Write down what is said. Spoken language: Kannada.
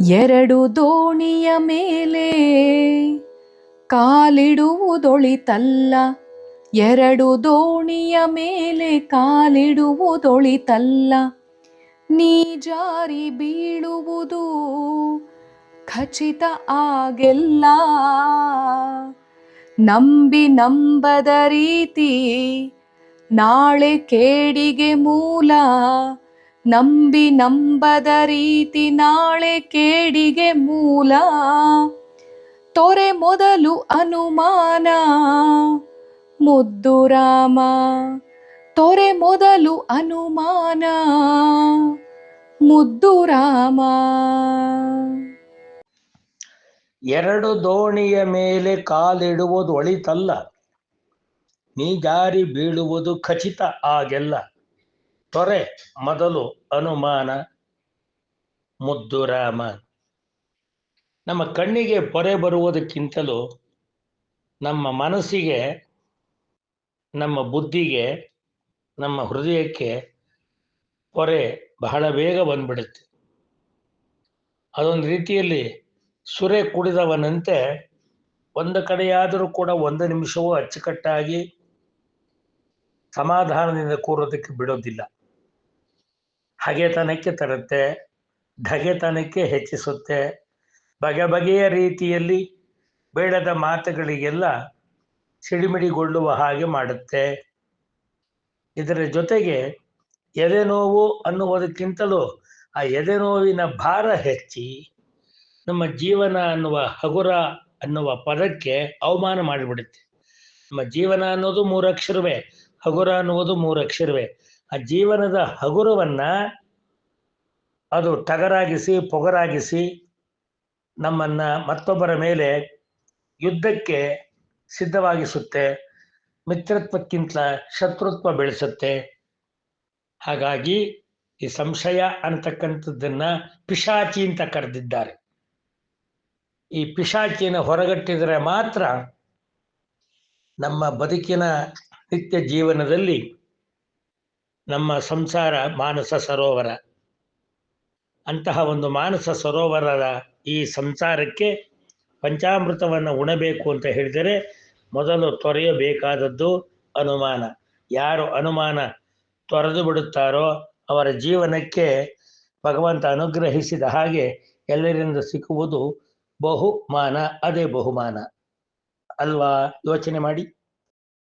ಎರಡು ದೋಣಿಯ ಮೇಲೆ ಕಾಲಿಡುವುದೊಳಿತಲ್ಲ. ಎರಡು ದೋಣಿಯ ಮೇಲೆ ಕಾಲಿಡುವುದೊಳಿತಲ್ಲ. ನೀ ಜಾರಿ ಬೀಳುವುದು ಖಚಿತ ಆಗೆಲ್ಲ. ನಂಬಿ ನಂಬದ ರೀತಿ ನಾಳೆ ಕೇಡಿಗೆ ಮೂಲ. ನಂಬಿ ನಂಬದ ರೀತಿ ನಾಳೆ ಕೇಡಿಗೆ ಮೂಲ. ತೊರೆ ಮೊದಲು ಅನುಮಾನ, ಮುದ್ದು ರಾಮ. ತೊರೆ ಮೊದಲು ಅನುಮಾನ, ಮುದ್ದು ರಾಮ. ಎರಡು ದೋಣಿಯ ಮೇಲೆ ಕಾಲಿಡುವುದು ಒಳಿತಲ್ಲ, ನೀ ಜಾರಿ ಬೀಳುವುದು ಖಚಿತ ಆಗೆಲ್ಲ. ತೊರೆ, ಮೊದಲು ಅನುಮಾನ ಮುದ್ದುರಾಮ ನಮ್ಮ ಕಣ್ಣಿಗೆ ಪೊರೆ ಬರುವುದಕ್ಕಿಂತಲೂ ನಮ್ಮ ಮನಸ್ಸಿಗೆ, ನಮ್ಮ ಬುದ್ಧಿಗೆ, ನಮ್ಮ ಹೃದಯಕ್ಕೆ ಪೊರೆ ಬಹಳ ಬೇಗ ಬಂದ್ಬಿಡುತ್ತೆ. ಅದೊಂದು ರೀತಿಯಲ್ಲಿ ಸುರೆ ಕುಡಿದವನಂತೆ ಒಂದು ಕಡೆಯಾದರೂ ಕೂಡ ಒಂದು ನಿಮಿಷವೂ ಅಚ್ಚುಕಟ್ಟಾಗಿ ಸಮಾಧಾನದಿಂದ ಕೂರೋದಕ್ಕೆ ಬಿಡೋದಿಲ್ಲ. ಹಗೆತನಕ್ಕೆ ತರುತ್ತೆ, ಧಗೆತನಕ್ಕೆ ಹೆಚ್ಚಿಸುತ್ತೆ. ಬಗೆ ಬಗೆಯ ರೀತಿಯಲ್ಲಿ ಬೇಡದ ಮಾತುಗಳಿಗೆಲ್ಲ ಸಿಡಿಮಿಡಿಗೊಳ್ಳುವ ಹಾಗೆ ಮಾಡುತ್ತೆ. ಇದರ ಜೊತೆಗೆ ಎದೆ ನೋವು ಅನ್ನುವುದಕ್ಕಿಂತಲೂ ಆ ಎದೆ ನೋವಿನ ಭಾರ ಹೆಚ್ಚಿ ನಮ್ಮ ಜೀವನ ಅನ್ನುವ ಹಗುರ ಅನ್ನುವ ಪದಕ್ಕೆ ಅವಮಾನ ಮಾಡಿಬಿಡುತ್ತೆ. ನಮ್ಮ ಜೀವನ ಅನ್ನೋದು ಮೂರಕ್ಷರವೇ, ಹಗುರ ಅನ್ನುವುದು ಮೂರಕ್ಷರವೇ. ಆ ಜೀವನದ ಹಗುರವನ್ನು ಅದು ತಗರಾಗಿಸಿ ಪೊಗರಾಗಿಸಿ, ನಮ್ಮನ್ನ ಮತ್ತೊಬ್ಬರ ಮೇಲೆ ಯುದ್ಧಕ್ಕೆ ಸಿದ್ಧವಾಗಿಸುತ್ತೆ, ಮಿತ್ರತ್ವಕ್ಕಿಂತ ಶತ್ರುತ್ವ ಬೆಳೆಸುತ್ತೆ. ಹಾಗಾಗಿ ಈ ಸಂಶಯ ಅಂತಕ್ಕಂಥದ್ದನ್ನ ಪಿಶಾಚಿ ಅಂತ ಕರೆದಿದ್ದಾರೆ. ಈ ಪಿಶಾಚಿನ ಹೊರಗಟ್ಟಿದರೆ ಮಾತ್ರ ನಮ್ಮ ಬದುಕಿನ ನಿತ್ಯ ಜೀವನದಲ್ಲಿ ನಮ್ಮ ಸಂಸಾರ ಮಾನಸ ಸರೋವರ. ಅಂತಹ ಒಂದು ಮಾನಸ ಸರೋವರದ ಈ ಸಂಸಾರಕ್ಕೆ ಪಂಚಾಮೃತವನ್ನು ಉಣಬೇಕು ಅಂತ ಹೇಳಿದರೆ ಮೊದಲು ತೊರೆಯಬೇಕಾದದ್ದು ಅನುಮಾನ. ಯಾರು ಅನುಮಾನ ತೊರೆದು ಬಿಡುತ್ತಾರೋ ಅವರ ಜೀವನಕ್ಕೆ ಭಗವಂತ ಅನುಗ್ರಹಿಸಿದ ಹಾಗೆ ಎಲ್ಲರಿಂದ ಸಿಕ್ಕುವುದು ಬಹುಮಾನ ಅದೇ ಬಹುಮಾನ. ಅಲ್ವಾ ಯೋಚನೆ ಮಾಡಿ.